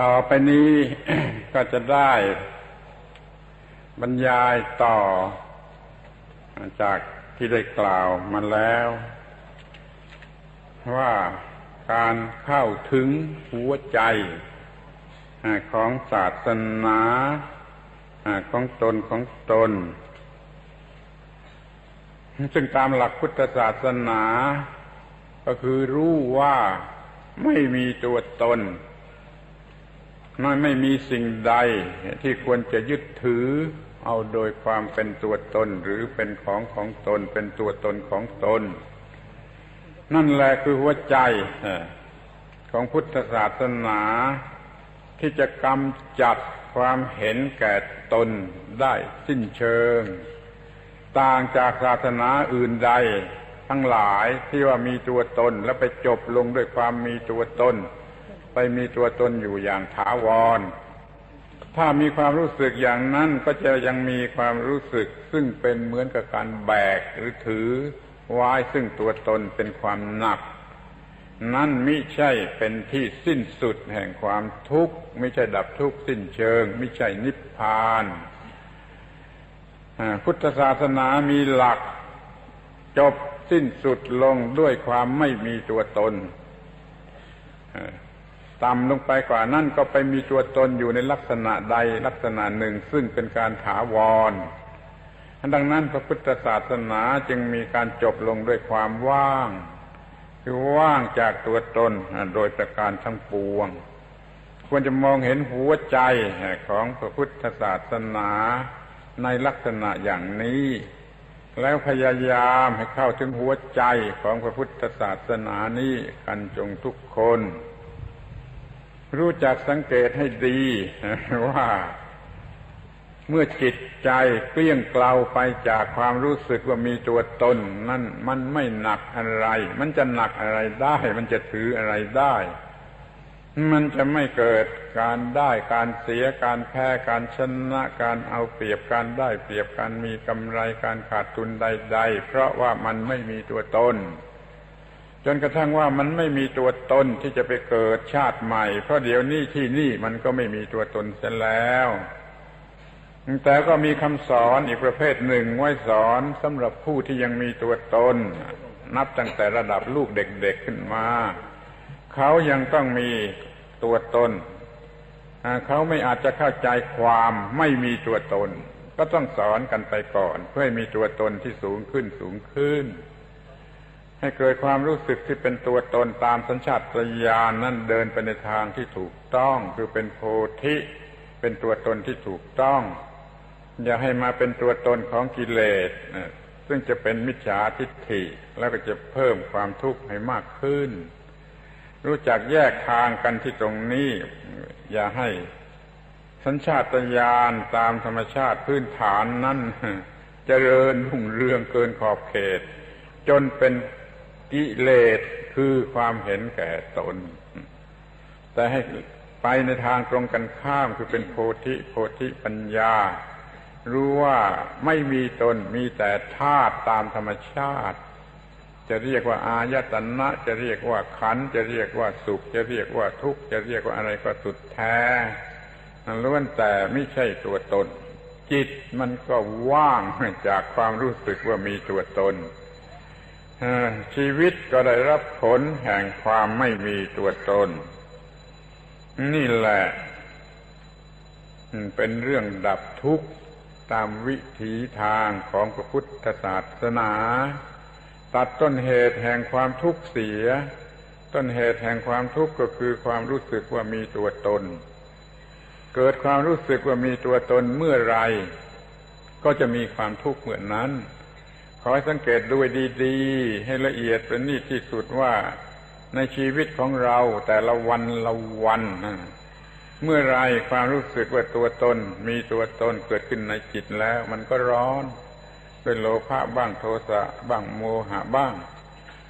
ต่อไปนี้ก็จะได้บรรยายต่อ จากที่ได้กล่าวมาแล้ว ว่าการเข้าถึงหัวใจของศาสนาของตนของตน ซึ่งตามหลักพุทธศาสนา ก็คือรู้ว่าไม่มีตัวตน น้อยไม่มีสิ่งใดที่ควรจะยึดถือ เอาโดยความเป็นตัวตนหรือเป็นของของตน เป็นตัวตนของตน นั่นแหละคือหัวใจของพุทธศาสนาที่จะกำจัดความเห็นแก่ตนได้สิ้นเชิง ต่างจากศาสนาอื่นใด ทั้งหลายที่ว่ามีตัวตนแล้วไปจบลงด้วยความมีตัวตน ไปมีตัวตนอยู่อย่างถาวร ถ้ามีความรู้สึกอย่างนั้นก็จะยังมีความรู้สึก ซึ่งเป็นเหมือนกับการแบกหรือถือไว้ซึ่งตัวตนเป็นความหนัก นั่นมิใช่เป็นที่สิ้นสุดแห่งความทุกข์ไม่ใช่ดับทุกข์สิ้นเชิง ไม่ใช่นิพพานพุทธศาสนามีหลัก จบสิ้นสุดลงด้วยความไม่มีตัวตน ต่ำลงไปกว่านั้นก็ไปมีตัวตนอยู่ในลักษณะใดลักษณะหนึ่งซึ่งเป็นการถาวร ดังนั้นพระพุทธศาสนาจึงมีการจบลงด้วยความว่าง คือว่างจากตัวตนโดยประการทั้งปวง ควรจะมองเห็นหัวใจของพระพุทธศาสนาในลักษณะอย่างนี้ แล้วพยายามให้เข้าถึงหัวใจของพระพุทธศาสนานี้กันจงทุกคน รู้จักสังเกตให้ดีว่า เมื่อจิตใจเกลี้ยงเกลาไปจากความรู้สึกว่ามีตัวตน นั่นมันไม่หนักอะไร มันจะหนักอะไรได้ มันจะถืออะไรได้ มันจะไม่เกิดการได้การเสียการแพ้การชนะการเอาเปรียบการได้เปรียบการมีกำไรการขาดทุนใด ๆ เพราะว่ามันไม่มีตัวตน จนกระทั่งว่ามันไม่มีตัวตนที่จะไปเกิดชาติใหม่ เพราะเดี๋ยวนี้ที่นี่มันก็ไม่มีตัวตนเสียแล้ว แต่ก็มีคำสอนอีกประเภทหนึ่งไว้สอนสำหรับผู้ที่ยังมีตัวตน นับตั้งแต่ระดับลูกเด็กๆขึ้นมา เขายังต้องมีตัวตน เขาไม่อาจจะเข้าใจความไม่มีตัวตน ก็ต้องสอนกันไปก่อน เพื่อให้มีตัวตนที่สูงขึ้นสูงขึ้น ให้เกิดความรู้สึกที่เป็นตัวตนตามสัญชาตญาณนั่นเดินไปในทางที่ถูกต้องคือเป็นโพธิเป็นตัวตนที่ถูกต้อง อย่าให้มาเป็นตัวตนของกิเลสซึ่งจะเป็นมิจฉาทิฏฐิแล้วก็จะเพิ่มความทุกข์ให้มากขึ้น รู้จักแยกทางกันที่ตรงนี้ อย่าให้สัญชาตญาณตามธรรมชาติพื้นฐานนั้นจเจริญรุ่งเรืองเกินขอบเขต จนเป็น กิเลสคือความเห็นแก่ตน แต่ให้ไปในทางตรงกันข้ามคือเป็นโพธิโพธิปัญญา รู้ว่าไม่มีตนมีแต่ธาตุตามธรรมชาติ จะเรียกว่าอายตนะ จะเรียกว่าขันจะเรียกว่าสุข จะเรียกว่าทุกข์จะเรียกว่าอะไรก็สุดแท้มันล้วนแต่ไม่ใช่ตัวตน จิตมันก็ว่างจากความรู้สึกว่ามีตัวตน ชีวิตก็ได้รับผลแห่งความไม่มีตัวตน นี่แหละ เป็นเรื่องดับทุกข์ตามวิถีทางของพระพุทธศาสนา ตัดต้นเหตุแห่งความทุกข์เสีย ต้นเหตุแห่งความทุกข์ก็คือความรู้สึกว่ามีตัวตน เกิดความรู้สึกว่ามีตัวตนเมื่อไร ก็จะมีความทุกข์เหมือนนั้น ขอให้สังเกตด้วยดีๆ ให้ละเอียดเป็นนี่ที่สุดว่าในชีวิตของเราแต่ละวันละวันเมื่อไรความรู้สึกว่าตัวตน มีตัวตนเกิดขึ้นในจิตแล้ว มันก็ร้อนด้วยโลภะบ้างโทสะบ้างโมหะบ้าง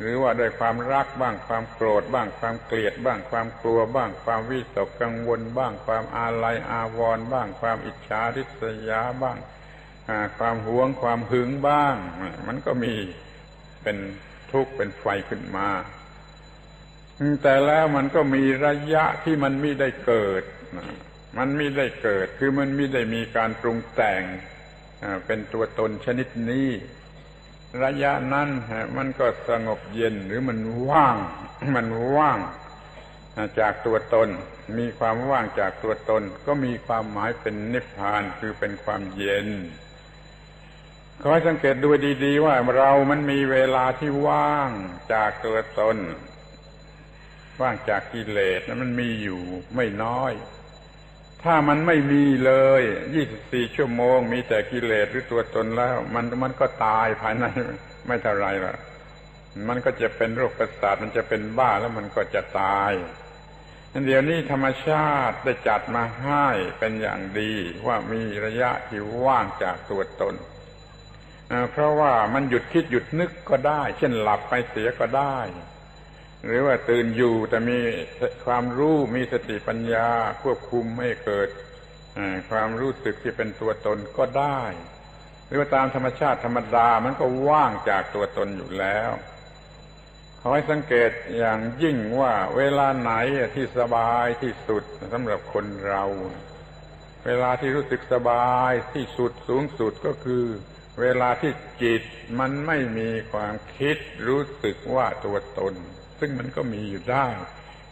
หรือว่าด้วยความรักบ้างความโกรธบ้างความเกลียดบ้างความกลัวบ้างความวิตกกังวลบ้างความอาลัยอาวรณ์บ้างความอิจฉาริษยาบ้าง ความหวงความหึงบ้าง มันก็มีเป็นทุกข์เป็นไฟขึ้นมา แต่แล้วมันก็มีระยะที่มันไม่ได้เกิด มันไม่ได้เกิด คือมันไม่ได้มีการปรุงแต่งเป็นตัวตนชนิดนี้ ระยะนั้นมันก็สงบเย็นหรือมันว่าง มันว่างจากตัวตน มีความว่างจากตัวตน ก็มีความหมายเป็นนิพพานคือเป็นความเย็น ขอให้สังเกตดูดีๆว่าเรามันมีเวลาที่ว่างจากตัวตน ว่างจากกิเลสนั้นมันมีอยู่ไม่น้อย ถ้ามันไม่มีเลยยี่สิบี่ชั่วโมง มีแต่กิเลสหรือตัวตนแล้ว มันมันก็ตายภายในไม่เท่าไรละมันก็จะเป็นโรคประสาทมันจะเป็นบ้าแล้วมันก็จะตายเดี๋ยวนี้ธรรมชาติได้จัดมาให้เป็นอย่างดีว่ามีระยะที่ว่างจากตัวตน เพราะว่ามันหยุดคิดหยุดนึกก็ได้ เช่นหลับไปเสียก็ได้ หรือว่าตื่นอยู่แต่มีความรู้มีสติปัญญาควบคุมไม่เกิดความรู้สึกที่เป็นตัวตนก็ได้ หรือว่าตามธรรมชาติธรรมดามันก็ว่างจากตัวตนอยู่แล้วขอให้สังเกตอย่างยิ่งว่าเวลาไหนที่สบายที่สุดสำหรับคนเรา เวลาที่รู้สึกสบายที่สุดสูงสุดก็คือ เวลาที่จิตมันไม่มีความคิดรู้สึกว่าตัวตน ซึ่งมันก็มีอยู่ได้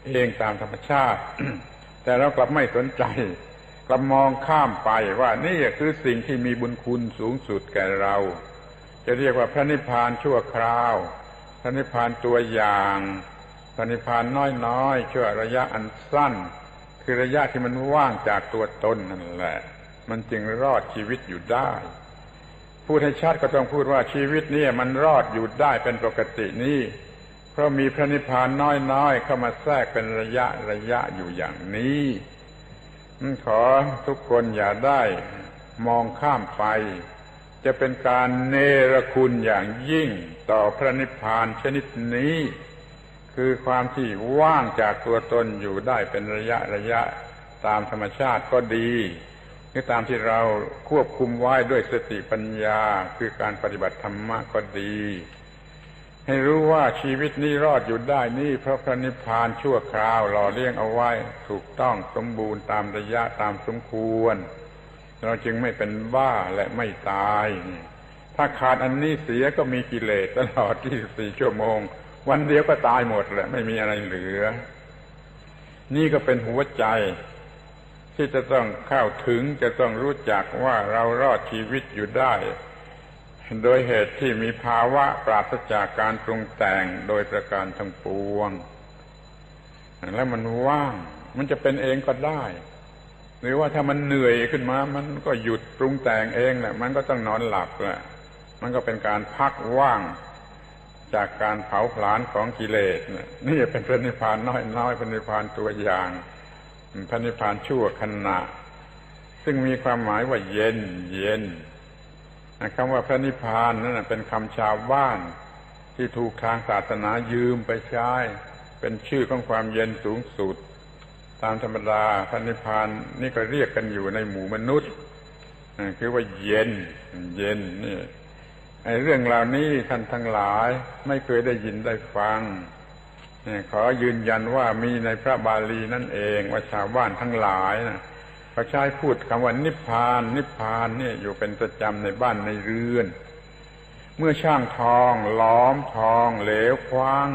เองตามธรรมชาติ แต่เรากลับไม่สนใจ กลับมองข้ามไปว่านี่คือสิ่งที่มีบุญคุณสูงสุดแก่เรา จะเรียกว่าพระนิพพานชั่วคราว พระนิพพานตัวอย่าง พระนิพพานน้อยๆชั่วระยะอันสั้น คือระยะที่มันว่างจากตัวตนนั่นแหละ มันจึงรอดชีวิตอยู่ได้ พูดให้ชัดก็ต้องพูดว่าชีวิตนี้มันรอดอยู่ได้เป็นปกตินี้ เพราะมีพระนิพพานน้อยๆเข้ามาแทรกเป็นระยะระยะอยู่อย่างนี้ขอทุกคนอย่าได้มองข้ามไป จะเป็นการเนรคุณอย่างยิ่งต่อพระนิพพานชนิดนี้ คือความที่ว่างจากตัวตนอยู่ได้เป็นระยะระยะตามธรรมชาติก็ดี คือตามที่เราควบคุมไว้ด้วยสติปัญญาคือการปฏิบัติธรรมะก็ดี ให้รู้ว่าชีวิตนี้รอดอยู่ได้นี่เพราะพระนิพพานชั่วคราวหล่อเลี้ยงเอาไว้ถูกต้องสมบูรณ์ตามระยะตามสมควร เราจึงไม่เป็นบ้าและไม่ตาย ถ้าขาดอันนี้เสียก็มีกิเลสตลอด 24 ชั่วโมง วันเดียวก็ตายหมดแหละไม่มีอะไรเหลือ นี่ก็เป็นหัวใจ ที่จะต้องเข้าถึงจะต้องรู้จักว่าเรารอดชีวิตอยู่ได้ โดยเหตุที่มีภาวะปราศจากการปรุงแต่งโดยประการทั้งปวง แล้วมันว่าง มันจะเป็นเองก็ได้ หรือว่าถ้ามันเหนื่อยขึ้นมา มันก็หยุดปรุงแต่งเองแหละมันก็ต้องนอนหลับแหละมันก็เป็นการพักว่างจากการเผาผลาญของกิเลสนี่เป็นพระนิพพานน้อยน้อยพระนิพพานตัวอย่าง พระนิพพานชั่วขณะ ซึ่งมีความหมายว่าเย็น เย็นคำว่าพระนิพพานนั่นเป็นคำชาวบ้าน ที่ถูกทางศาสนายืมไปใช้ เป็นชื่อของความเย็นสูงสุด ตามธรรมดาพระนิพพานนี่ก็เรียกกันอยู่ในหมู่มนุษย์คือว่าเย็น เย็นนี่ไอ้เรื่องเหล่านี้ท่านทั้งหลายไม่เคยได้ยินได้ฟัง ขอยืนยันว่ามีในพระบาลีนั่นเองว่าชาวบ้านทั้งหลายนะเขาใช้พูดคำว่านิพพาน นิพพานเนี่ยอยู่เป็นประจำในบ้านในเรือน เมื่อช่างทองล้อมทองเหลวคว้าง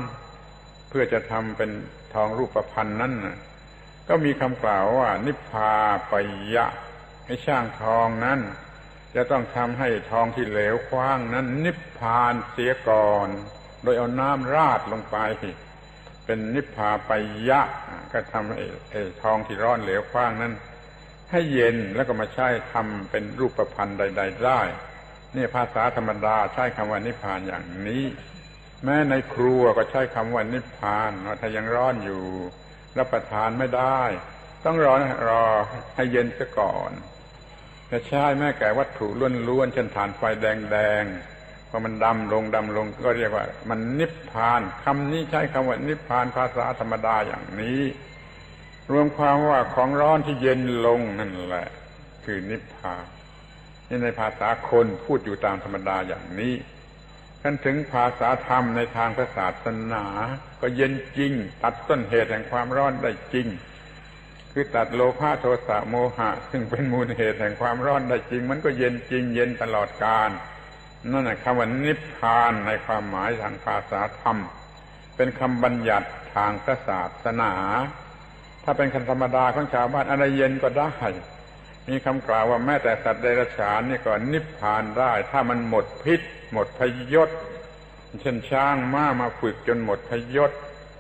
เพื่อจะทำเป็นทองรูปพันธ์นั้นนะก็มีคำกล่าวว่า นิพพาปยะให้ช่างทองนั้น จะต้องทำให้ทองที่เหลวคว้างนั้น นิพพานเสียก่อน โดยเอาน้ำราดลงไป เป็นนิพพาไปยะ ก็ทำไอ้ทองที่ร้อนเหลวคว้างนั้น ให้เย็นแล้วก็มาใช้ทำเป็นรูปประพันธ์ใด ๆ ได้นี่ภาษาธรรมดาใช้คำว่านิพพานอย่างนี้ แม้ในครัวก็ใช้คำว่านิพพานว่าถ้ายังร้อนอยู่รับประทานไม่ได้ ต้องรอรอให้เย็นซะก่อนแต่ใช้แม้แก่วัตถุล้วนๆเช่นถ่านไฟแดงๆ อมันดำลงดำลงก็เรียกว่า มันนิพพานคำนี้ใช้คำว่านิพพานภาษาธรรมดาอย่างนี้ รวมความว่าของร้อนที่เย็นลงนั่นแหละ คือนิพพานนี่ในภาษาคนพูดอยู่ตามธรรมดาอย่างนี้ท่านถึงภาษาธรรมในทางศาสนา ก็เย็นจริง ตัดต้นเหตุแห่งความร้อนได้จริง คือตัดโลภะโทสะโมหะ ซึ่งเป็นมูลเหตุแห่งความร้อนได้จริง มันก็เย็นจริง เย็นตลอดกาล นั่นคำว่านิพพานในความหมายทางภาษาธรรม เป็นคำบัญญัติทางพระศาสนา ถ้าเป็นคำธรรมดาของชาวบ้านอะไรเย็นก็ได้ มีคำกล่าวว่าแม้แต่สัตว์เดรัจฉานนี่ก็นิพพานได้ ถ้ามันหมดพิษ หมดพยศ เช่นช้างม้ามาฝึกจนหมดพยศ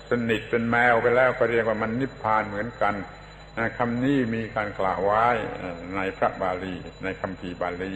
สนิทเป็นแมวไปแล้วก็เรียกว่ามันนิพพานเหมือนกันคำนี้มีการกล่าวไว้ในพระบาลีในคำพีบาลี